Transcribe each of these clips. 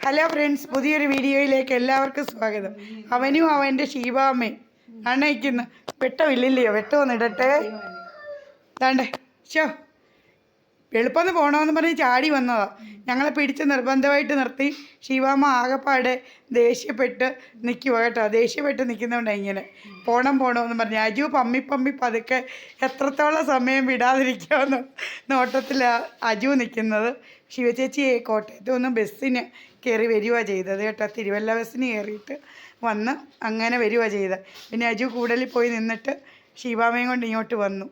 Hello friends പുതിയൊരു വീഡിയോയിലേക്ക് എല്ലാവർക്കും സ്വാഗതം. അവനും അവന്റെ ശീവാമ്മയും അണയിക്കുന്നു വെട്ടമില്ലല്ലയോ? വെട്ടമൊന്നിടട്ടെ ദാണ്ടേ ഷോ എളുപ്പമെന്ന് പോകണമെന്ന് പറഞ്ഞ് ചാടി വന്നതാ. ഞങ്ങളെ പിടിച്ച് നിർബന്ധമായിട്ട് നിർത്തി. ശിവാമ്മ ആകെപ്പാടെ ദേഷ്യപ്പെട്ട് നിൽക്കുക കേട്ടോ. ദേഷ്യപ്പെട്ട് നിൽക്കുന്നതുകൊണ്ട് ഇങ്ങനെ. പോണം പോണമെന്ന് പറഞ്ഞ്. അജു പമ്മി പമ്മി പതുക്കെ എത്രത്തോളം സമയം വിടാതിരിക്കാമെന്ന് നോട്ടത്തിലാണ് അജു നിൽക്കുന്നത് ശിവചേച്ചിയെ കോട്ടയത്ത് നിന്ന് ബസ്സിന് കയറി വരിക ചെയ്തത് കേട്ടോ. തിരുവല്ല ബസ്സിന് കയറിയിട്ട് വന്ന് അങ്ങനെ വരിക ചെയ്തത്. പിന്നെ അജു കൂടലിൽ പോയി നിന്നിട്ട് ശിവാമയും കൊണ്ട് ഇങ്ങോട്ട് വന്നു.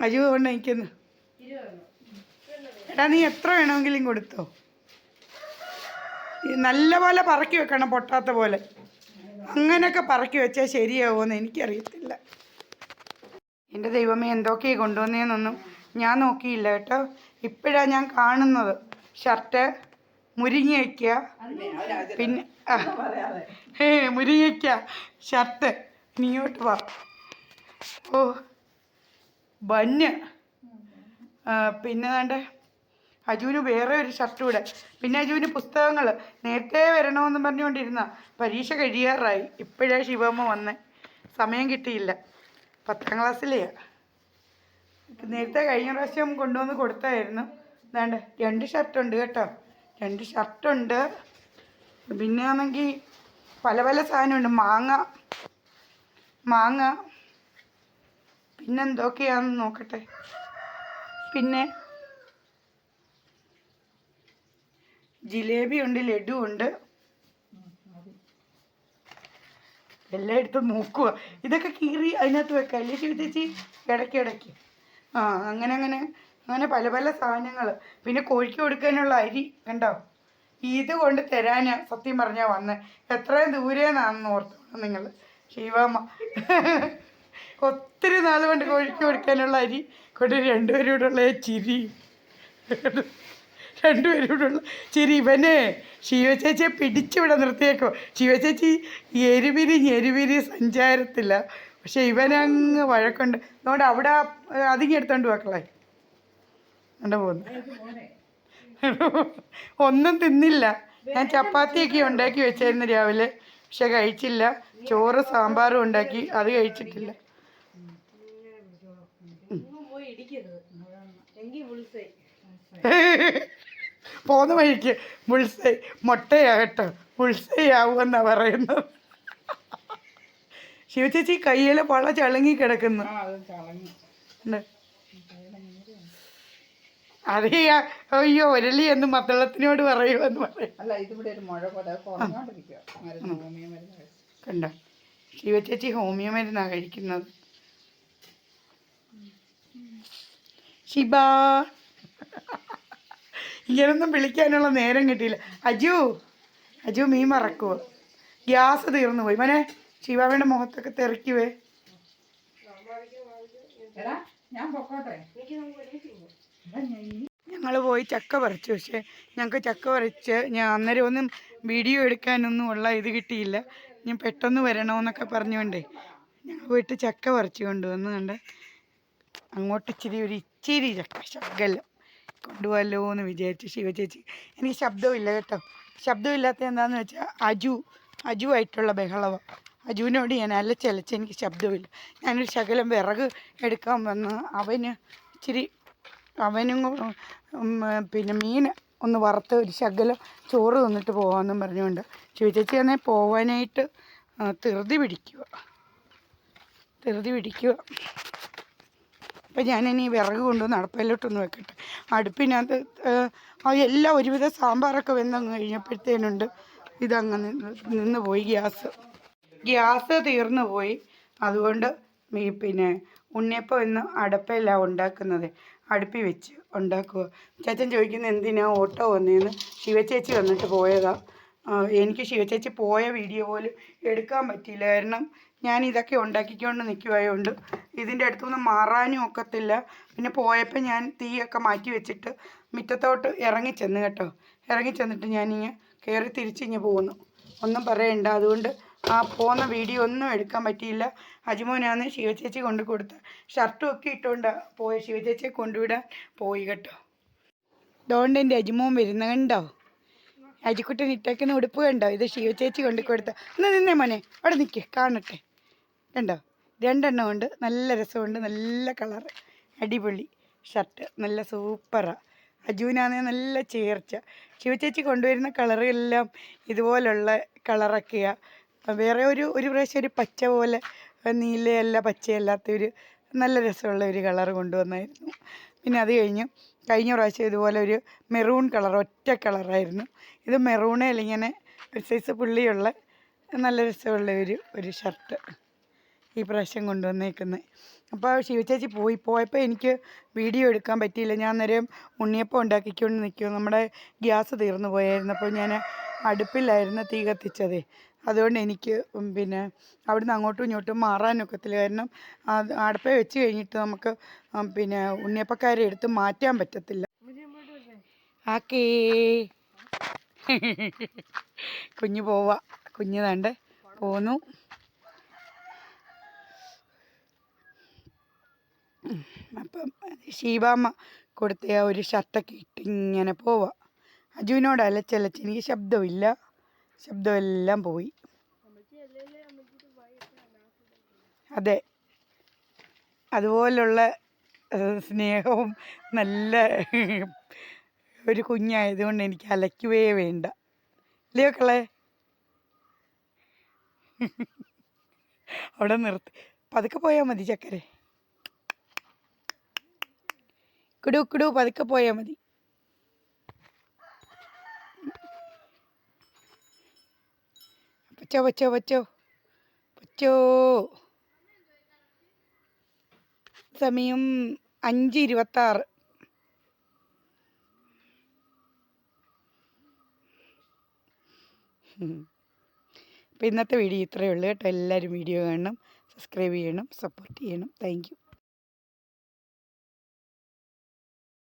അജു കൊണ്ട് നിൽക്കുന്നു എടാ നീ എത്ര വേണമെങ്കിലും കൊടുത്തോ. നല്ല പോലെ പറക്കി വെക്കണം പൊട്ടാത്ത പോലെ. അങ്ങനെയൊക്കെ പറക്കി വെച്ചാൽ ശരിയാവുമെന്ന് എനിക്കറിയത്തില്ല. എന്റെ ദൈവമേ എന്തൊക്കെയാണ് കൊണ്ടുവന്നതെന്നൊന്നും ഞാൻ നോക്കിയില്ല കേട്ടോ. ഇപ്പോഴാണ് ഞാൻ കാണുന്നത്. ഷർട്ട് മുരിങ്ങയ്ക്ക പിന്നെ ഏ മുരിങ്ങയ്ക്ക ഷർട്ട് നീയോട്ട് വാ. ഓ ആ, പിന്നെ വേണ്ട? അജുവിന് വേറെ ഒരു ഷർട്ട് കൂടെ പിന്നെ അജുവിന് പുസ്തകങ്ങൾ നേരത്തെ വരണമെന്ന് പറഞ്ഞുകൊണ്ടിരുന്ന പരീക്ഷ കഴിയാറായി. ഇപ്പോഴാണ് ശിവമ്മ വന്ന്. സമയം കിട്ടിയില്ല. പത്താം ക്ലാസ്സിലെയാ. നേരത്തെ കഴിഞ്ഞ പ്രാവശ്യം കൊണ്ടുവന്ന് കൊടുത്തായിരുന്നു. വേണ്ട രണ്ട് ഷർട്ടുണ്ട് കേട്ടോ. രണ്ട് ഷർട്ടുണ്ട് പിന്നെ ആണെങ്കിൽ പല പല സാധനമുണ്ട് മാങ്ങ. മാങ്ങ. പിന്നെന്തൊക്കെയാണെന്ന് നോക്കട്ടെ. പിന്നെ ജിലേബി ഉണ്ട് ലഡു ഉണ്ട്. എല്ലായിടത്തും നോക്കുക. ഇതൊക്കെ കീറി അതിനകത്ത് വെക്കാം. അല്ലേ ചേച്ചി? ഇടയ്ക്ക് ഇടയ്ക്ക്. ആ അങ്ങനെ അങ്ങനെ അങ്ങനെ പല പല സാധനങ്ങൾ പിന്നെ കോഴിക്ക് കൊടുക്കാനുള്ള അരി കണ്ടോ? ഇത് കൊണ്ട് തരാനാ സത്യം പറഞ്ഞാൽ വന്നത് എത്രയും ദൂരേന്നാണെന്ന് ഓർത്തോണം നിങ്ങൾ ശിവാമ്മ. ഒത്തിരി നാൾ കൊണ്ട് കോഴിക്ക് കൊടുക്കാനുള്ള അരി കൊണ്ട് രണ്ടുപേരും കൂടെ ഉള്ള ചിരി. രണ്ടുപേരും കൂടെ ഉള്ള ചിരി ഇവനെ ശിവചേച്ചിയെ പിടിച്ചിവിടെ നിർത്തിയേക്കോ. ശിവചേച്ചി എരുവിരി ഞെരുവിരി സഞ്ചാരത്തില്ല. പക്ഷെ ഇവനങ്ങ് വഴക്കുണ്ട്. അതുകൊണ്ട് അവിടെ അതിങ്ങി എടുത്തോണ്ട് വെക്കളെ കണ്ട പോകുന്നു ഒന്നും തിന്നില്ല. ഞാൻ ചപ്പാത്തിയൊക്കെ ഉണ്ടാക്കി വെച്ചായിരുന്നു രാവിലെ. പക്ഷെ കഴിച്ചില്ല. ചോറ് സാമ്പാറും ഉണ്ടാക്കി. അത് കഴിച്ചിട്ടില്ല. പോന്ന വഴിക്ക് മുൾസൈ മുട്ടയാകട്ടെ മുൾസൈയാവുമെന്നാണ് പറയുന്നത്. ശിവചേച്ചി കയ്യിൽ പള ചളുങ്ങി കിടക്കുന്നു. അറിയാ അയ്യോ ഒരളി എന്ന് മത്തളത്തിനോട് പറയുമെന്ന് പറയും. അത് മരുന്ന് കണ്ട? ശിവചേച്ചി ഹോമിയോ മരുന്നാണ് കഴിക്കുന്നത്. ശിബ. ഇങ്ങനൊന്നും വിളിക്കാനുള്ള നേരം കിട്ടിയില്ല. അജു അജു മീൻ മറക്കുവോ ഗ്യാസ് തീർന്നു പോയി. മോനെ ശിവാവിയുടെ മുഖത്തൊക്കെ തെറിക്കുവേ. ഞങ്ങൾ പോയി ചക്ക പറിച്ചു. പക്ഷേ ഞങ്ങൾക്ക് ചക്ക പറിച്ച് ഞാൻ അന്നേരം ഒന്നും വീഡിയോ എടുക്കാനൊന്നും ഉള്ള ഇത് കിട്ടിയില്ല. ഞാൻ പെട്ടെന്ന് വരണമെന്നൊക്കെ പറഞ്ഞുകൊണ്ടേ ഞങ്ങൾ പോയിട്ട് ചക്ക പറിച്ചു കൊണ്ടുവന്നുകൊണ്ട് അങ്ങോട്ട് ഇച്ചിരി ഒരു ഇച്ചിരി ചക്ക ശകലം. കൊണ്ടുപോകല്ലോ എന്ന് വിചാരിച്ചു ശിവചേച്ചി എനിക്ക് ശബ്ദമില്ല കേട്ടോ. ശബ്ദമില്ലാത്ത എന്താണെന്ന് വെച്ചാൽ അജു അജു ആയിട്ടുള്ള ബഹളവ. അജുവിനോട് ഞാൻ അല്ല അലച്ചലച്ച് എനിക്ക് ശബ്ദമില്ല. ഞാനൊരു ശകലം വിറക് എടുക്കാൻ വന്ന് അവന് ഇച്ചിരി അവനും പിന്നെ മീൻ ഒന്ന് വറുത്ത് ഒരു ശകലം ചോറ് തന്നിട്ട് പോകാമെന്നും പറഞ്ഞുകൊണ്ട് ശിവചേച്ചി തന്നെ പോവാനായിട്ട് തെറുതി പിടിക്കുക ധൃതി പിടിക്കുക അപ്പം ഞാനിനി വിറക് കൊണ്ട് നടപ്പിലോട്ടൊന്ന് വെക്കട്ടെ. അടുപ്പിനകത്ത് എല്ലാം ഒരുവിധ സാമ്പാറൊക്കെ വെന്തങ്ങ് കഴിഞ്ഞപ്പോഴത്തേനുണ്ട് ഇതങ്ങ് നിന്ന് പോയി ഗ്യാസ്. ഗ്യാസ് തീർന്നു പോയി. അതുകൊണ്ട് ഈ പിന്നെ ഉണ്ണിയപ്പം ഇന്ന് അടുപ്പെല്ലാം ഉണ്ടാക്കുന്നത്. അടുപ്പി വെച്ച് ഉണ്ടാക്കുക. ചേച്ചൻ ചോദിക്കുന്നത് എന്തിനാ ഓട്ടോ വന്നതെന്ന് ശിവചേച്ചി വന്നിട്ട് പോയതാണ് എനിക്ക് ശിവചേച്ചി പോയ വീഡിയോ പോലും എടുക്കാൻ പറ്റിയില്ല. കാരണം ഞാൻ ഇതൊക്കെ ഉണ്ടാക്കിക്കൊണ്ട് നിൽക്കുവായതുകൊണ്ട് ഇതിന്റെ അടുത്തുനിന്ന് മാറാനും ഒക്കത്തില്ല. പിന്നെ പോയപ്പോൾ ഞാൻ തീയൊക്കെ മാറ്റി വെച്ചിട്ട് മുറ്റത്തോട്ട് ഇറങ്ങി ചെന്ന് കേട്ടോ. ഇറങ്ങി ചെന്നിട്ട് ഞാനിങ്ങ് കയറി തിരിച്ചിങ്ങ് പോകുന്നു ഒന്നും പറയണ്ട. അതുകൊണ്ട് ആ പോകുന്ന വീഡിയോ ഒന്നും എടുക്കാൻ പറ്റിയില്ല. അജിമോനാന്ന് ശിവചേച്ചി കൊണ്ടു കൊടുത്ത ഷർട്ടും ഒക്കെ ഇട്ടുകൊണ്ട് പോയ ശിവചേച്ചിയെ കൊണ്ടുവിടാൻ പോയി കേട്ടോ. അതുകൊണ്ട് എന്റെ അജിമോൻ വരുന്ന കണ്ടോ? അജിക്കുട്ടൻ ഇട്ടേക്കുന്ന ഉടുപ്പ് കണ്ടോ? ഇത് ശിവചേച്ചി കൊണ്ട് കൊടുത്ത. എന്നാ നിന്നേ മോനെ. അവിടെ നിൽക്കേ കാണട്ടെ. കണ്ടോ? രണ്ടെണ്ണം ഉണ്ട്. നല്ല രസമുണ്ട്. നല്ല കളർ അടിപൊളി ഷർട്ട്. നല്ല സൂപ്പറാണ് അജുവിനാണെങ്കിൽ നല്ല ചേർച്ച. ശിവചേച്ചി കൊണ്ടുവരുന്ന കളറെല്ലാം ഇതുപോലുള്ള കളറൊക്കെയാണ് വേറെ ഒരു ഒരു പ്രാവശ്യം ഒരു പച്ച പോലെ നീലയല്ല പച്ചയല്ലാത്ത ഒരു നല്ല രസമുള്ള ഒരു കളർ കൊണ്ടുവന്നായിരുന്നു. പിന്നെ അത് കഴിഞ്ഞ് കഴിഞ്ഞ പ്രാവശ്യം ഇതുപോലെ ഒരു മെറൂൺ കളർ ഒറ്റ കളറായിരുന്നു. ഇത് മെറൂണേലിങ്ങനെ ഒരു സൈസ് പുള്ളിയുള്ള നല്ല രസമുള്ള ഒരു ഒരു ഷർട്ട്. ഈ പ്രാവശ്യം കൊണ്ടുവന്നേക്കുന്നത് അപ്പോൾ ശിവചേച്ചി പോയി. പോയപ്പോൾ എനിക്ക് വീഡിയോ എടുക്കാൻ പറ്റിയില്ല. ഞാൻ അന്നേരം ഉണ്ണിയപ്പം ഉണ്ടാക്കിക്കൊണ്ട് നിൽക്കും നമ്മുടെ ഗ്യാസ് തീർന്നു പോയായിരുന്നു. അപ്പോൾ ഞാൻ അടുപ്പിലായിരുന്നു തീ കത്തിച്ചതേ. അതുകൊണ്ട് എനിക്ക് പിന്നെ അവിടുന്ന് അങ്ങോട്ടും ഇങ്ങോട്ടും മാറാനൊക്കത്തില്ല കാരണം അടുപ്പേ വെച്ച് കഴിഞ്ഞിട്ട് നമുക്ക് പിന്നെ ഉണ്ണിയപ്പക്കാരെ എടുത്ത് മാറ്റാൻ പറ്റത്തില്ല. ആക്കേ. കുഞ്ഞു പോവാ. കുഞ്ഞ് തണ്ട് പോന്നു. അപ്പം ഷീബാമ്മ കൊടുത്ത ആ ഒരു ഷർട്ടൊക്കെ ഇട്ട് ഇങ്ങനെ പോവാം. അജുവിനോട് അലച്ചലച്ച് എനിക്ക് ശബ്ദമില്ല. ശബ്ദമെല്ലാം പോയി. അതെ. അതുപോലുള്ള സ്നേഹവും നല്ല ഒരു കുഞ്ഞായതുകൊണ്ട് എനിക്ക് അലയ്ക്കുകയേ വേണ്ട. ഇല്ലയോ കളെ അവിടെ നിർത്തി. പതുക്കെ പോയാൽ മതി ചക്കരെ. കുടു കുടു പതുക്കെ പോയാൽ മതി. പച്ചോ പച്ചോ പച്ചോ പച്ചോ. സമയം അഞ്ച് ഇരുപത്താറ്. അപ്പോൾ ഇന്നത്തെ വീഡിയോ ഇത്രയേ ഉള്ളൂ കേട്ടോ. എല്ലാവരും വീഡിയോ കാണണം സബ്സ്ക്രൈബ് ചെയ്യണം സപ്പോർട്ട് ചെയ്യണം. താങ്ക്